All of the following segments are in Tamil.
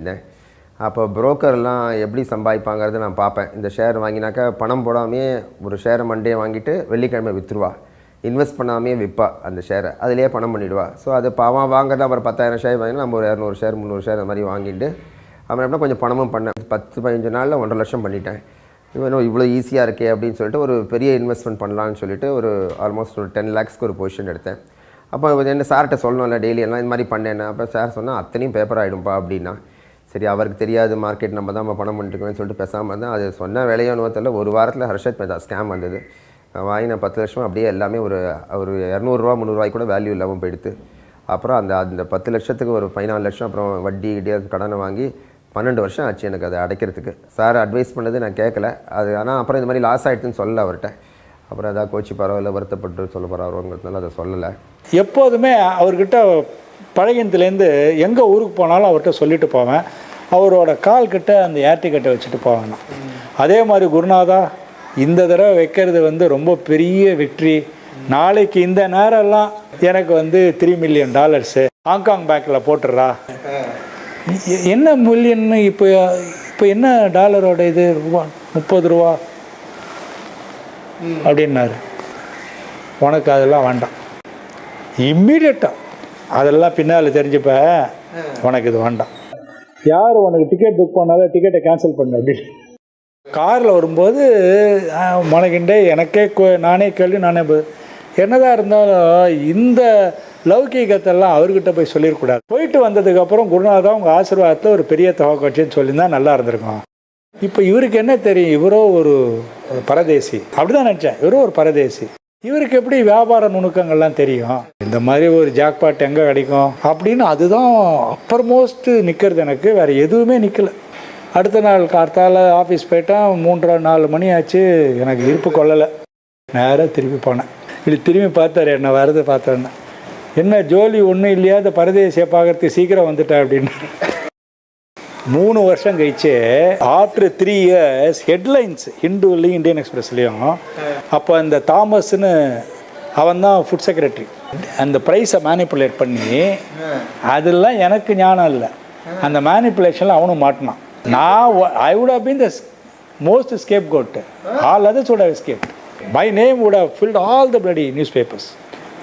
இருந்தேன் அப்போ புரோக்கர்லாம் எப்படி சம்பாதிப்பாங்கிறத நான் பார்ப்பேன். இந்த ஷேர் வாங்கினாக்கா பணம் போடாமையே ஒரு ஷேரை மண்டே வாங்கிட்டு வெள்ளிக்கிழமை விற்றுருவா இன்வெஸ்ட் பண்ணாமே விற்பா அந்த ஷேரை அதுலேயே பணம் பண்ணிவிடுவா ஸோ அது பாவம் வாங்குறது அப்புறம் பத்தாயிரம் ஷேர் வாங்கினா நம்ம ஒரு இரநூறு ஷேர் முந்நூறு ஷேர் அந்த மாதிரி வாங்கிட்டு அப்புறம் எப்படின்னா கொஞ்சம் பணமும் பண்ணேன் பத்து பதினஞ்சு நாளில் ஒன்றரை லட்சம் பண்ணிட்டேன். இவனும் இவ்வளோ ஈஸியாக இருக்கே அப்படின்னு சொல்லிட்டு ஒரு பெரிய இன்வெஸ்ட்மெண்ட் பண்ணலான்னு சொல்லிட்டு ஒரு ஆல்மோஸ்ட் ஒரு டென் லேக்ஸ்க்கு ஒரு பொசிஷன் எடுத்தேன். அப்போ என்ன சார்கிட்ட சொல்லணும்ல டெய்லி எல்லாம் இந்த மாதிரி பண்ணேன் அப்போ சார் சொன்னால் அத்தனையும் பேப்பர் ஆகிடும்பா அப்படின்னா சரி அவருக்கு தெரியாது மார்க்கெட் நம்ம தான் நம்ம பணம் பண்ணிட்டுருக்கோம்னு சொல்லிட்டு பேசாமல் இருந்தால் அது சொன்ன வேலையோன்னு தெரியல. ஒரு வாரத்தில் ஹர்ஷத் மேதா ஸ்கேம் வந்தது. வாங்கின பத்து லட்சம் அப்படியே எல்லாமே ஒரு ஒரு இரநூறுவா முந்நூறுவாய்க்கு கூட வேல்யூ இல்லாமல் போயிடுது அப்புறம் அந்த அந்த பத்து லட்சத்துக்கு ஒரு பதினாலு லட்சம் அப்புறம் வட்டி கடனை வாங்கி பன்னெண்டு வருஷம் ஆச்சு எனக்கு அதை அடைக்கிறதுக்கு. சார் அட்வைஸ் பண்ணது நான் கேட்கல அது ஆனால் அப்புறம் இந்த மாதிரி லாஸ் ஆகிடுதுன்னு சொல்லல அவர்கிட்ட. அப்புறம் ஏதாவது கோச்சி பரவாயில்ல வருத்தப்பட்டு சொல்ல போகிறாருங்கிறதுனால அதை சொல்லலை. எப்போதுமே அவர்கிட்ட பழகினத்துலேருந்து எங்கே ஊருக்கு போனாலும் அவர்கிட்ட சொல்லிட்டு போவேன். அவரோட கால் கிட்ட அந்த ஏர் டிக்கெட்டை வச்சுட்டு போவேன். அதே மாதிரி குருநாதா இந்த தடவை வைக்கிறது வந்து ரொம்ப பெரிய வெற்றி. நாளைக்கு இந்த நேரம்லாம் எனக்கு வந்து த்ரீ மில்லியன் டாலர்ஸு ஹாங்காங் பேங்க்கில் போட்டுடுறா. என்ன மில்லியன்னு இப்போ இப்போ என்ன டாலரோட இது? ரூபா முப்பது ரூபா. அப்படின்னாரு. உனக்கு அதெல்லாம் வேண்டாம். இம்மீடியட்டாக அதெல்லாம் பின்னால் தெரிஞ்சுப்ப. உனக்கு இது வேண்டாம். யார் உனக்கு டிக்கெட் புக் பண்ணாலும் டிக்கெட்டை கேன்சல் பண்ணு அப்படின்னு காரில் வரும்போது மனக்கிண்டே எனக்கே கொ- நானே கேள்வி நானே. என்னதான் இருந்தாலும் இந்த லௌகீகத்தெல்லாம் அவர்கிட்ட போய் சொல்லிடக்கூடாது போயிட்டு வந்ததுக்கப்புறம் குருநாதா உங்கள் ஆசீர்வாதத்தில் ஒரு பெரிய தொகை கட்சின்னு சொல்லியிருந்தா நல்லா இருந்திருக்கும். இப்போ இவருக்கு என்ன தெரியும்? இவரோ ஒரு ஒரு பரதேசி. அப்படிதான் நினச்சேன். இவரோ ஒரு பரதேசி. இவருக்கு எப்படி வியாபார நுணுக்கங்கள்லாம் தெரியும்? இந்த மாதிரி ஒரு ஜாக்பாட் எங்கே கிடைக்கும்? அப்படின்னு அதுதான் அப்பர் மோஸ்ட்டு நிற்கிறது எனக்கு. வேறு எதுவுமே நிற்கலை அடுத்த நாள் கார்த்தால ஆஃபீஸ் போயிட்டேன். மூன்றரை நாலு மணி ஆச்சு. எனக்கு இருப்பு கொள்ளலை நேராக திருப்பி போனேன். இப்படி திரும்பி பார்த்தாரு. என்ன வரது பார்த்தோன்னே என்ன ஜோலி ஒன்றும் இல்லையா? இந்த பரதேசியை பார்க்குறதுக்கு சீக்கிரம் வந்துட்டேன் அப்படின்னு மூணு வருஷம் கழிச்சு ஆஃப்டர் த்ரீ இயர்ஸ் ஹெட்லைன்ஸ் ஹிந்துலையும் இந்தியன் எக்ஸ்பிரஸ்லேயும் அப்போ அந்த தாமஸ்னு அவன் தான் ஃபுட் செக்ரட்டரி அந்த ப்ரைஸை மேனிப்புலேட் பண்ணி அதெல்லாம் எனக்கு ஞானம் இல்லை. அந்த மேனிப்புலேஷனில் அவனும் மாட்டினான். நான் I would have been the most scapegoat all others would have scape my name would have filled all the bloody newspapers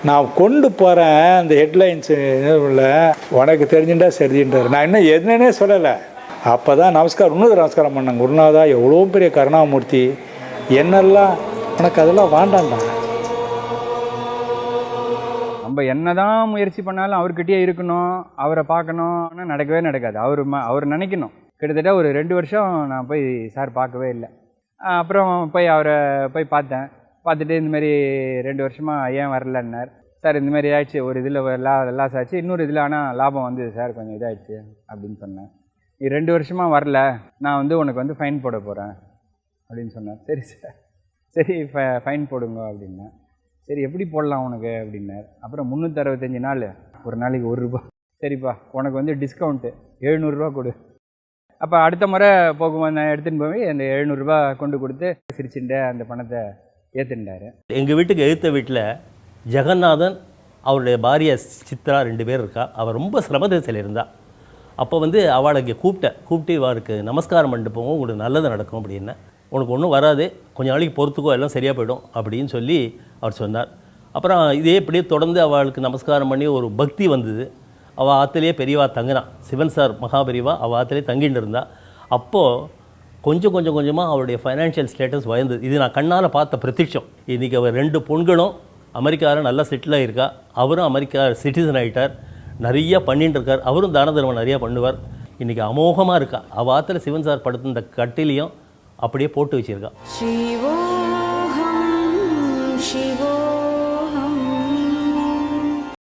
நான் கொண்டு போகிறேன் அந்த ஹெட்லைன்ஸு உள்ள. உனக்கு தெரிஞ்சுட்டா சரின்றார் நான் இன்னும் என்னன்னே சொல்லலை. அப்போ தான் நமஸ்காரம் இன்னொரு நமஸ்காரம் பண்ணேன் குருநாதா எவ்வளோ பெரிய கருணாமூர்த்தி. என்னெல்லாம் உனக்கு அதெல்லாம் வேண்டாம்டா. நம்ம என்னதான் முயற்சி பண்ணாலும் அவர்கிட்டயே இருக்கணும் அவரை பார்க்கணும்னா நடக்கவே நடக்காது. அவர் ம அவர் நினைக்கணும். கிட்டத்தட்ட ஒரு ரெண்டு வருஷம் நான் போய் சார் பார்க்கவே இல்லை. அப்புறம் போய் அவரை போய் பார்த்தேன். பார்த்துட்டு இந்த மாதிரி ரெண்டு வருஷமாக ஏன் வரலன்னார். சார் இந்த மாதிரி ஆயிடுச்சு. ஒரு இதில் லா லாஸ் ஆச்சு. இன்னொரு இதில் ஆனால் லாபம் வந்தது சார் கொஞ்சம் இதாகிடுச்சு அப்படின்னு சொன்னேன் நீ ரெண்டு வருஷமாக வரல. நான் வந்து உனக்கு வந்து ஃபைன் போட போகிறேன் அப்படின்னு சொன்னார். சரி சார். சரி ஃப ஃபைன் போடுங்க அப்படின்னேன் சரி எப்படி போடலாம் உனக்கு அப்படின்னார். அப்புறம் முந்நூற்றறுபத்தஞ்சு நாள். ஒரு நாளைக்கு ஒரு ரூபா. சரிப்பா உனக்கு வந்து டிஸ்கவுண்ட்டு எழுநூறுரூவா கொடு. அப்போ அடுத்த முறை போகும்போது நான் எடுத்துன்னு போய் அந்த எழுநூறுரூபா கொண்டு கொடுத்து சிரிச்சுட்டு அந்த பணத்தை ஏற்றுண்டாரு எங்கள் வீட்டுக்கு எழுத்த வீட்டில் ஜெகநாதன் அவருடைய பாரிய சித்ரா ரெண்டு பேர் இருக்கா. அவள் ரொம்ப சிரமதேசையில் இருந்தா அப்போ வந்து அவளை இங்கே கூப்பிட்டேன். கூப்பிட்டு இவருக்கு நமஸ்காரம் பண்ணிட்டு போவோம் உங்களுக்கு நல்லது நடக்கும் அப்படின்னு. உனக்கு ஒன்றும் வராது. கொஞ்ச நாளைக்கு பொறுத்துக்கோ எல்லாம் சரியாக போயிடும் அப்படின்னு சொல்லி அவர் சொன்னார். அப்புறம் இதே இப்படியே தொடர்ந்து அவளுக்கு நமஸ்காரம் பண்ணி ஒரு பக்தி வந்தது. அவள் ஆற்றுலேயே பெரியவா தங்கினான் சிவன் சார் மகாபெரிவா அவள் ஆற்றுலேயே தங்கிட்டு இருந்தா. அப்போது கொஞ்சம் கொஞ்சம் கொஞ்சமாக அவருடைய ஃபைனான்ஷியல் ஸ்டேட்டஸ் வயந்தது இது நான் கண்ணால் பார்த்த பிரத்யட்சம். இன்றைக்கி அவர் ரெண்டு பொண்களும் அமெரிக்காவில் நல்லா செட்டில் ஆகியிருக்கா அவரும் அமெரிக்கா சிட்டிசன் ஆகிட்டார் நிறைய பண்ணிட்டு இருக்கார். அவரும் தான தர்மம் நிறைய பண்ணுவார். இன்றைக்கி அமோகமாக இருக்கா? அவள் ஆற்றுல சிவன் சார் படுத்திருந்த கட்டிலையும் அப்படியே போட்டு வச்சுருக்கா.